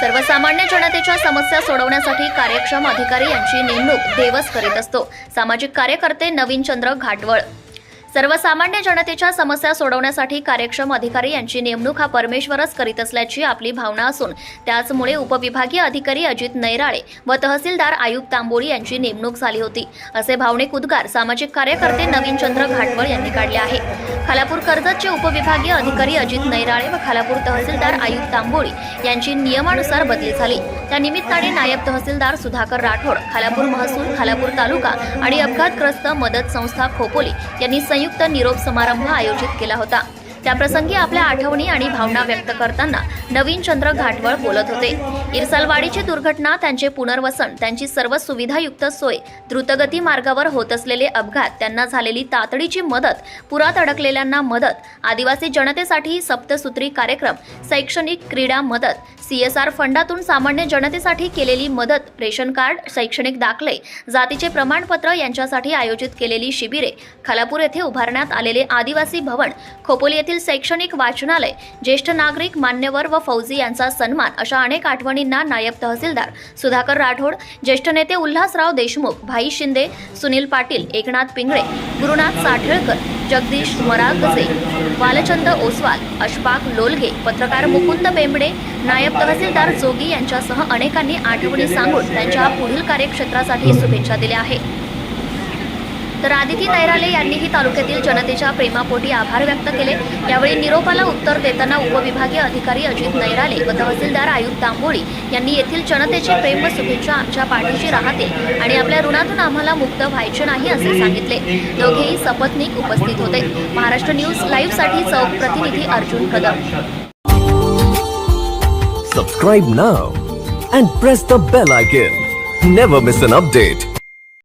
सर्वसामान्य जनतेच्या समस्या सोडवण्यासाठी कार्यक्षम अधिकारी यांची नेमणूक देवस करीत असतो. सामाजिक कार्यकर्ते नवीन चंद्र घाटवळ सर्वसामान्य जनतेच्या समस्या सोडवण्यासाठी कार्यक्षम अधिकारी यांची नेमणूक हा परमेश्वरच करीत असल्याची आपली भावना असून त्याचमुळे उपविभागीय अधिकारी अजित नैराळे व तहसीलदार आयुब तांबोळी यांची नेमणूक झाली होती. असे भावनिक उद्गार सामाजिक कार्यकर्ते नवीन चंद्र घाटवळ यांनी काढले आहे. खालापूर कर्जतचे उपविभागीय अधिकारी अजित नैराळे व खालापूर तहसीलदार आयुब तांबोळी यांची नियमानुसार बदली झाली. त्या निमित्ताने नायब तहसीलदार सुधाकर राठोड खालापूर महसूल खालापूर तालुका आणि अपघातग्रस्त मदत संस्था खोपोली यांनी संयुक्त निरोप समारंभ आयोजित केला होता. त्याप्रसंगी आपल्या आठवणी आणि भावना व्यक्त करताना नवीन चंद्र घाटवळ बोलत होते. इरसालवाडीची दुर्घटना त्यांचे पुनर्वसन त्यांची सर्व सुविधायुक्त सोय द्रुतगती मार्गावर होत असलेले अपघात त्यांना झालेली तातडीची मदत पुरात अडकलेल्यांना मदत आदिवासी जनतेसाठी सप्तसूत्री कार्यक्रम शैक्षणिक क्रीडा मदत सीएसआर फंडातून सामान्य जनतेसाठी केलेली मदत रेशन कार्ड शैक्षणिक दाखले जातीचे प्रमाणपत्र यांच्यासाठी आयोजित केलेली शिबिरे खालापूर येथे उभारण्यात आलेले आदिवासी भवन खोपोली येथील शैक्षणिक वाचनालय ज्येष्ठ नागरिक मान्यवर व फौजी यांचा सन्मान अशा अनेक आठवणींना नायब तहसीलदार सुधाकर राठोड ज्येष्ठ नेते उल्हासराव देशमुख भाई शिंदे सुनील पाटील एकनाथ पिंगळे गुरुनाथ साठेळकर जगदीश मरागसे बालचंद ओसवाल अशफाक लोलगे पत्रकार मुकुंद बेंबडे नायब तहसीलदार जोगी यांच्यासह अनेकांनी आठवणी सांगून त्यांच्या पुढील कार्यक्षेत्रासाठी शुभेच्छा दिल्या आहेत. तर आदिती नैराले यांनीही तालुक्यातील जनतेच्या प्रेमापोटी आभार व्यक्त केले. यावेळी निरोपाला उत्तर देताना उपविभागीय अधिकारी अजित नैराले व तहसीलदार आयुक्त तांबोळी यांनी येथील जनतेचे प्रेम व शुभेच्छा आमच्या पाठीशी राहते आणि आपल्या ऋणातून आम्हाला मुक्त व्हायचे नाही असे सांगितले. दोघेही सपत्नीक उपस्थित होते. महाराष्ट्र न्यूज लाईव्हसाठी चौक प्रतिनिधी Arjun Kadam. Subscribe now and press the bell icon never miss an update